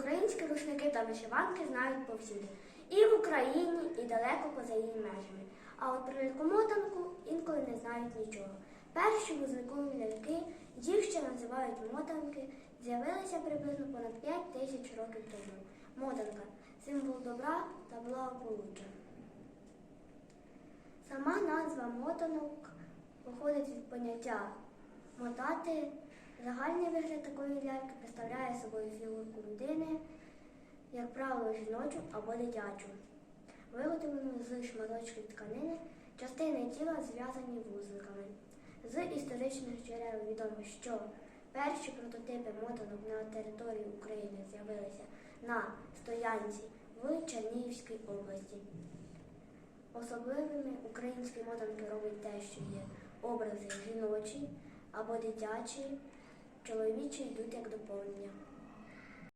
українські рушники та вишиванки знають повсюди. І в Україні, і далеко поза її межами. А от про ляльку-мотанку інколи не знають нічого. Перші вузликові ляльки, їх ще називають мотанки, з'явилися приблизно понад 5 тисяч років тому. Мотанка символ добра та благополуччя. Сама назва мотанок походить від поняття мотати. Загальний вигляд такої ляльки представляє собою фігурку людини, як правило, жіночу або дитячу, виготовлену з шматочків тканини, частини тіла зв'язані вузликами. З історичних джерел відомо, що перші прототипи мотанок на території України з'явилися на стоянці в Чернігівській області. Особливими українські мотанки робить те, що є образи жіночі або дитячі, чоловічі йдуть як доповнення.